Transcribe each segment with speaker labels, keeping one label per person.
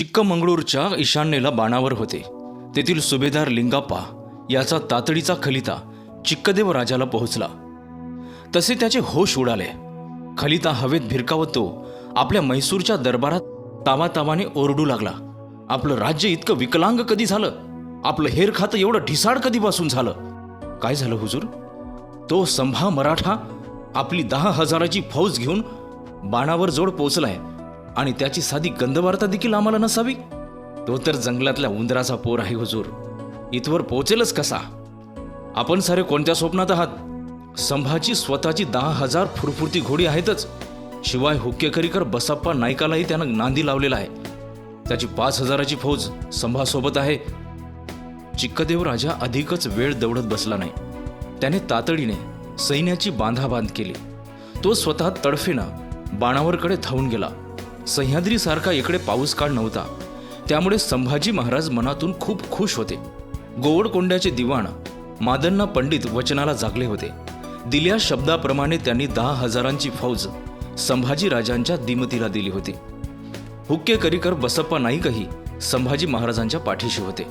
Speaker 1: चिक्कमंगळूरच्या ईशान्येला बाणावर होते. तेथील सुभेदार लिंगाप्पा याचा तातडीचा खलिता चिक्कदेव राजाला पोहोचला. तसे त्याचे होश उडाले. खलिता हवेत भिरकावत तो आपल्या म्हैसूरच्या दरबारात तावातावाने ओरडू लागला. आपलं राज्य इतकं विकलांग कधी झालं? आपलं हेर खातं एवढं ढिसाड कधीपासून झालं? काय झालं हुजूर? तो संभा मराठा आपली दहा हजाराची फौज घेऊन बाणावर जोड पोचलाय आणि त्याची साधी गंधवार्ता देखील आम्हाला नसावी? तो तर जंगलातल्या उंदराचा पोर आहे हुजूर. इथवर पोचेलच कसा? आपण सारे कोणत्या स्वप्नात आहात? संभाची स्वतःची दहा हजार फुरफुरती घोडी आहेतच. शिवाय हुक्केकरीकर बसप्पा नायकालाही त्यानं नांदी लावलेला आहे. त्याची पाच हजाराची फौज संभासोबत आहे. चिक्कदेव राजा अधिकच वेळ दौडत बसला नाही. त्याने तातडीने सैन्याची बांधाबांध केली. तो स्वतः तडफेनं बाणावरकडे धावून गेला. सह्याद्रीसारखा इकडे पाऊस काळ नव्हता. त्यामुळे संभाजी महाराज मनातून खूप खुश होते. गोवडकोंड्याचे दिवाण मादन्ना पंडित वचनाला जागले होते. दिल्या शब्दाप्रमाणे त्यांनी दहा हजारांची फौज संभाजी राजांच्या दिमतीला दिली होती. हुक्केकरीकर बसप्पा नाईकही संभाजी महाराजांच्या पाठीशी होते.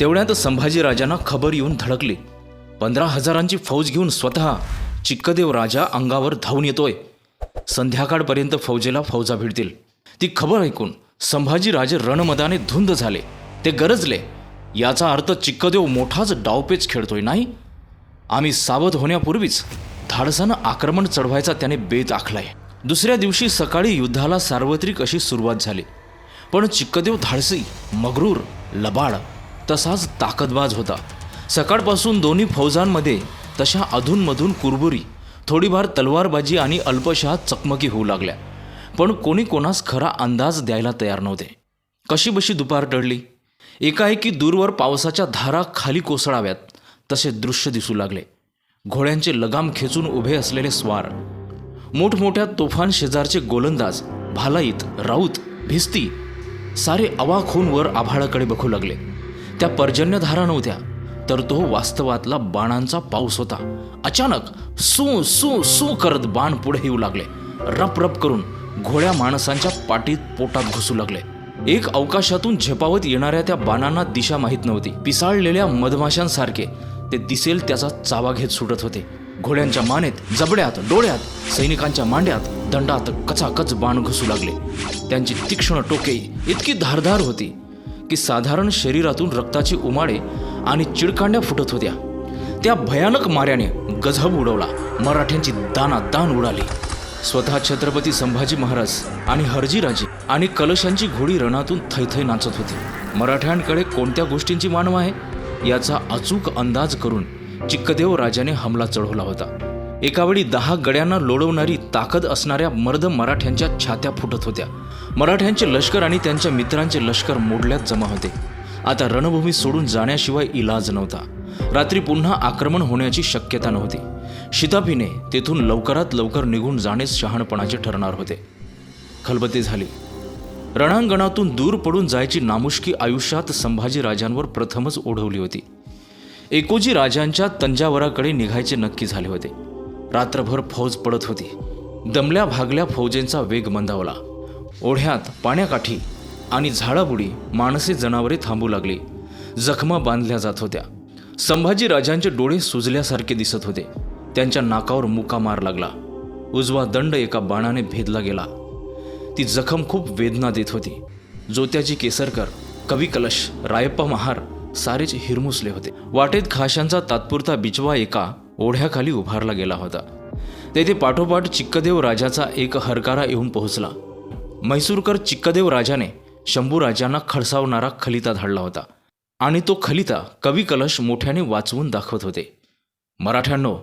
Speaker 1: तेवढ्यात संभाजी राजांना खबर येऊन धडकली. पंधरा हजारांची फौज घेऊन स्वतः चिक्कदेव राजा अंगावर धावून येतोय. संध्याकाळपर्यंत फौजेला फौजा भिडतील ती खबर ऐकून संभाजीराजे रणमदाने धुंद झाले. ते गरजले. याचा अर्थ चिक्कदेव मोठाच डावपेच खेळतोय नाही? आम्ही सावध होण्यापूर्वीच धाडसानं आक्रमण चढवायचा त्याने बेत आखलाय. दुसऱ्या दिवशी सकाळी युद्धाला सार्वत्रिक अशी सुरुवात झाली. पण चिक्कदेव धाडसी मगरूर लबाड तसाच ताकदबाज होता. सकाळपासून दोन्ही फौजांमध्ये तशा अधूनमधून कुरबुरी थोडीफार तलवारबाजी आणि अल्पशहा चकमकी होऊ लागल्या. पण कोणी कोणास खरा अंदाज द्यायला तयार नव्हते. कशी बशी दुपार टळली? एकाएकी दूरवर पावसाच्या धारा खाली कोसळाव्यात तसे दृश्य दिसू लागले. घोड्यांचे लगाम खेचून उभे असलेले स्वार. मोठमोठ्या तोफान शेजारचे गोलंदाज भालाईत राऊत भिस्ती सारे अवाक होऊन वर आभाळाकडे बघू लागले. त्या पर्जन्यधारा नव्हत्या. तर तो वास्तवातला बाणांचा पाऊस होता. अचानक सू सू सू करत बाण पुढे येऊ लागले. रप रप करून घोड्या माणसांच्या पाठीत पोटात घुसू लागले. एक अवकाशातून झेपावत येणाऱ्या त्या बाणांना दिशा माहीत नव्हती. पिसाळलेल्या मधमाशांसारखे ते दिसेल त्याचा चावा घेत सुटत होते. घोड्यांच्या मानेत जबड्यात डोळ्यात सैनिकांच्या मांड्यात दंडात कचाकच बाण घुसू लागले. त्यांची तीक्ष्ण टोके इतकी धारधार होती की साधारण शरीरातून रक्ताची उमाळे आणि चिडकांड्या फुटत होत्या. त्या भयानक माऱ्याने गजब उडवला. मराठ्यांची दाना दान उडाली. स्वतः छत्रपती संभाजी महाराज आणि हरजीराजे आणि कलशांची घोडी रणातून थैथै नाचत होती. मराठ्यांकडे कोणत्या गोष्टींची मानव आहे? याचा अचूक अंदाज करून चिक्कदेव राजाने हमला चढवला होता. एकावेळी दहा गड्यांना लोडवणारी ताकद असणाऱ्या मर्द मराठ्यांच्या छात्या फुटत होत्या. मराठ्यांचे लष्कर आणि त्यांच्या मित्रांचे लष्कर मोडल्यात जमा होते. आता रणभूमी सोडून जाण्याशिवाय इलाज नव्हता. रात्री पुन्हा आक्रमण होण्याची शक्यता नव्हती. शिताफीने तेथून लवकरात लवकर निघून जाणेच शहाणपणाचे ठरणार होते. खलबती झाली. रणांगणातून दूर पडून जायची नामुष्की आयुष्यात संभाजीराजांवर प्रथमच ओढवली होती. एकोजी राजांच्या तंजावराकडे निघायचे नक्की झाले होते. रात्रभर फौज पडत होती. दमल्या भागल्या फौजेंचा वेग मंदावला. ओढ्यात पाण्याकाठी आणि झाडाबुडी माणसे जनावरे थांबू लागली. जखमा बांधल्या जात होत्या. संभाजी राजांचे डोळे सुजल्यासारखे दिसत होते. त्यांच्या नाकावर मुका मार लागला. उजवा दंड एका बाणाने भेदला गेला. ती जखम खूप वेदना देत होती. जोत्याजी केसरकर कवी कलश रायप्पा महार सारेच हिरमुसले होते. वाटेत खाशांचा तात्पुरता बिचवा एका ओढ्याखाली उभारला गेला होता. तेथे पाठोपाठ चिक्कदेव राजाचा एक हरकारा येऊन पोहोचला. म्हैसूरकर चिक्कदेव राजाने शंभूराजांना खडसावणारा खलिता धाडला होता. आणि तो खलिता कवी कलश मोठ्याने वाचवून दाखवत होते. मराठ्यांनो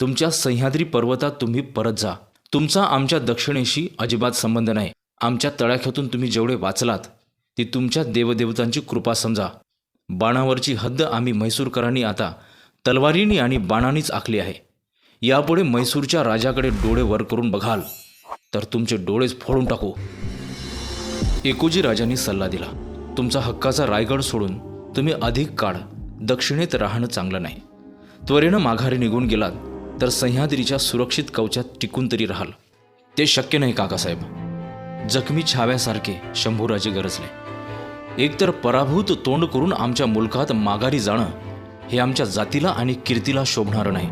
Speaker 1: तुमच्या सह्याद्री पर्वतात तुम्ही परत जा. तुमचा आमच्या दक्षिणेशी अजिबात संबंध नाही. आमच्या तळाख्यातून तुम्ही जेवढे वाचलात ती तुमच्या देवदेवतांची कृपा समजा. बाणावरची हद्द आम्ही म्हैसूरकरांनी आता तलवारीनी आणि बाणांनीच आखली आहे. यापुढे म्हैसूरच्या राजाकडे डोळे वर करून बघाल तर तुमचे डोळेच फोडून टाकू. एकोजी राजांनी सल्ला दिला. तुमचा हक्काचा रायगड सोडून तुम्ही अधिक काळ दक्षिणेत राहणं चांगलं नाही. त्वरेनं माघारी निघून गेलात तर सह्याद्रीच्या सुरक्षित कवचात टिकून तरी राहाल. ते शक्य नाही काकासाहेब जखमी छाव्यासारखे शंभूराजे गरजले. एकतर पराभूत तोंड करून आमच्या मुलखात माघारी जाणं हे आमच्या जातीला आणि कीर्तीला शोभणारं नाही.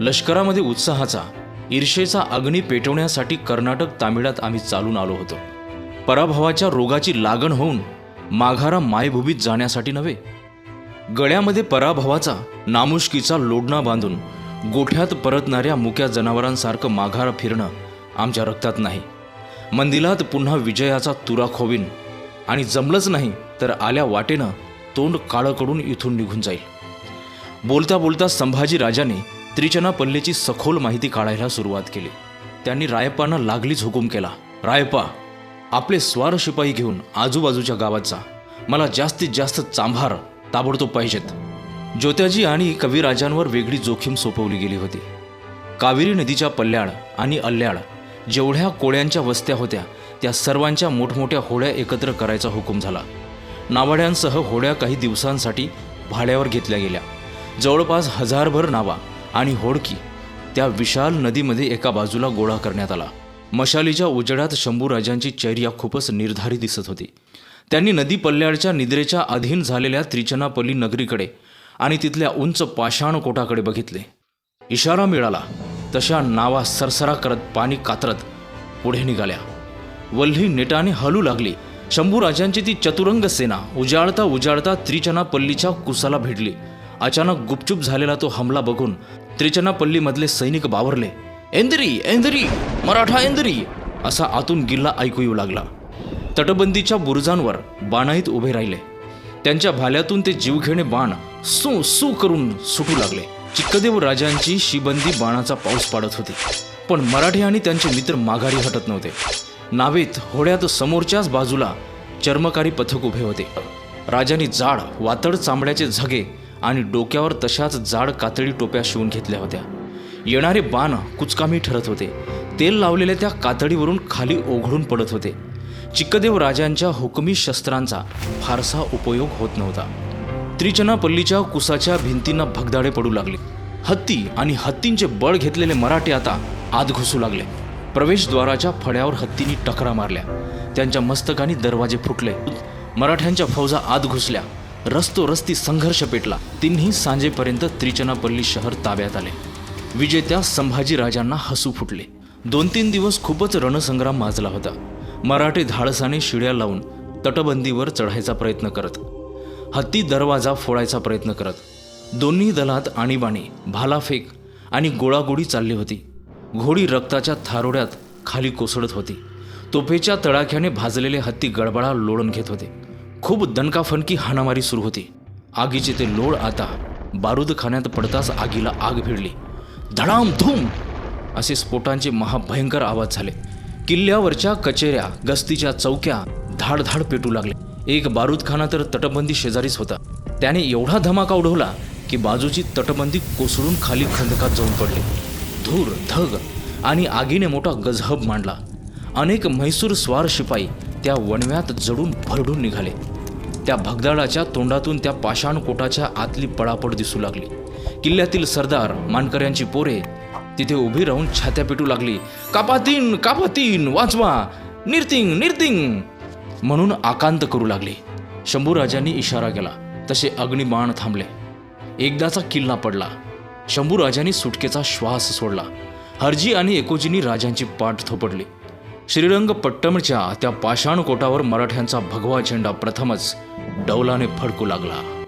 Speaker 1: लष्करामध्ये उत्साहाचा ईर्षेचा अग्नी पेटवण्यासाठी कर्नाटक तामिळात आम्ही चालून आलो होतो. पराभवाच्या रोगाची लागण होऊन माघारा मायभूमीत जाण्यासाठी नव्हे. गळ्यामध्ये पराभवाचा नामुष्कीचा लोडणा बांधून गोठ्यात परतणाऱ्या मुक्या जनावरांसारखं माघार फिरणं आमच्या रक्तात नाही. मंदिरात पुन्हा विजयाचा तुरा खोवीन आणि जमलंच नाही तर आल्या वाटेनं तोंड काळं कडून इथून निघून जाईल. बोलता बोलता संभाजी राजाने त्रिचनापल्लीची सखोल माहिती काढायला सुरुवात केली. त्यांनी रायप्पांना लागलीच हुकूम केला. रायप्पा आपले स्वार शिपाई घेऊन आजूबाजूच्या गावात जा. मला जास्तीत जास्त चांभार ताबडतोब पाहिजेत. ज्योत्याजी आणि कविराजांवर वेगळी जोखीम सोपवली गेली होती. कावेरी नदीच्या पल्ल्याड आणि अल्ल्याड जेवढ्या कोळ्यांच्या वस्त्या होत्या त्या सर्वांच्या मोठमोठ्या होड्या एकत्र करायचा हुकूम झाला. नावाड्यांसह होड्या काही दिवसांसाठी भाड्यावर घेतल्या गेल्या. जवळपास हजारभर नावा आणि होडकी त्या विशाल नदीमध्ये एका बाजूला गोळा करण्यात आला. मशालीच्या उजेडात शंभूराजांची चैर्या खूपच निर्धारी दिसत होती. त्यांनी नदी पल्ल्याडच्या निद्रेच्या अधीन झालेल्या त्रिचनापल्ली नगरीकडे आणि तिथल्या उंच पाषाण कोटाकडे बघितले. इशारा मिळाला. तशा नावा सरसरा करत पाणी कातरत पुढे निघाल्या. वल्ही नेटाने हलू लागली. शंभूराजांची ती चतुरंग सेना उजाळता उजाळता त्रिचनापल्लीच्या कुसाला भिडली अचानक गुपचूप झालेला तो हमला बघून त्रिचनापल्लीमधले सैनिक बावरले. एंदरी एंदरी मराठा एंदरी असा आतून गिल्ला ऐकू येऊ लागला. तटबंदीच्या बुरुजांवर बाणाईत उभे राहिले. त्यांच्या भाल्यातून ते जीवघेणे बाण सू सू करून सुटू लागले. चिक्कदेव राजांची शिबंदी बाणाचा पाऊस पाडत होती. पण मराठी आणि त्यांचे मित्र माघारी हटत नव्हते. नावेत होड्यात समोरच्याच बाजूला चर्मकारी पथक उभे होते. राजांनी जाड वातड चांबड्याचे झगे आणि डोक्यावर तशाच जाड कातडी टोप्या शिवून घेतल्या होत्या. येणारे बाण कुचकामी ठरत होते. तेल लावलेल्या त्या कातडीवरून खाली ओघळून पडत होते. चिक्कदेव राजांच्या हुकमी शस्त्रांचा फारसा उपयोग होत नव्हता. त्रिचनापल्लीच्या कुसाच्या भिंतींना भगदाडे पडू लागले. हत्ती आणि हत्तींचे बळ घेतलेले मराठे आता आत घुसू लागले. प्रवेशद्वाराच्या फड्यावर हत्तींनी टकरा मारल्या. त्यांच्या मस्तकानी दरवाजे फुटले. मराठ्यांच्या फौजा आत घुसल्या. रस्तो रस्ती संघर्ष पेटला. तिन्ही सांजेपर्यंत त्रिचनापल्ली शहर ताब्यात आले. विजेत्या संभाजी राजांना हसू फुटले. दोन तीन दिवस खूपच रणसंग्राम माजला होता. मराठे धाडसाने शिड्या लावून तटबंदीवर चढायचा प्रयत्न करत. हत्ती दरवाजा फोडायचा प्रयत्न करत. दोन्ही दलात आणीबाणी भालाफेक आणि गोळागोळी चालली होती. घोडी रक्ताच्या थारोड्यात खाली कोसळत होती. तोफेच्या तडाख्याने भाजलेले हत्ती गडबडा लोळून घेत होते. खूप दणकाफणकी हाणामारी सुरू होती. आगीचे ते लोळ आता बारूदखान्यात पडताच आगीला आग भिडली. धडाम धूम असे स्फोटांचे महाभयंकर आवाज झाले. किल्ल्यावरच्या कचेऱ्या गस्तीच्या चौक्या धाडधाड पेटू लागले. एक बारूदखाना तर तटबंदी शेजारीच होता. त्याने एवढा धमाका उडवला की बाजूची तटबंदी कोसळून खाली खंदकात जाऊन पडले. धूर धग आणि आगीने मोठा गजहब मांडला. अनेक म्हैसूर स्वार शिपाई त्या वणव्यात जडून भरडून निघाले. त्या भगदाडाच्या तोंडातून त्या पाषाण कोटाच्या आतली पळापड दिसू लागली. किल्ल्यातील सरदार मानकऱ्यांची पोरे तिथे उभी राहून छात्या पेटू लागली. कापातीन कापातीन वाचवा. निर्तिंग निर्तिंग. म्हणून आकांत करू लागली. शंभूराजांनी इशारा केला. तसे अग्निबाण थांबले. एकदाचा किल्ला पडला. शंभूराजांनी सुटकेचा श्वास सोडला. हरजी आणि एकोजींनी राजांची पाठ थोपडली. श्रीरंगपट्टमच्या त्या पाषाण कोटावर मराठ्यांचा भगवा झेंडा प्रथमच डौलाने फडकू लागला.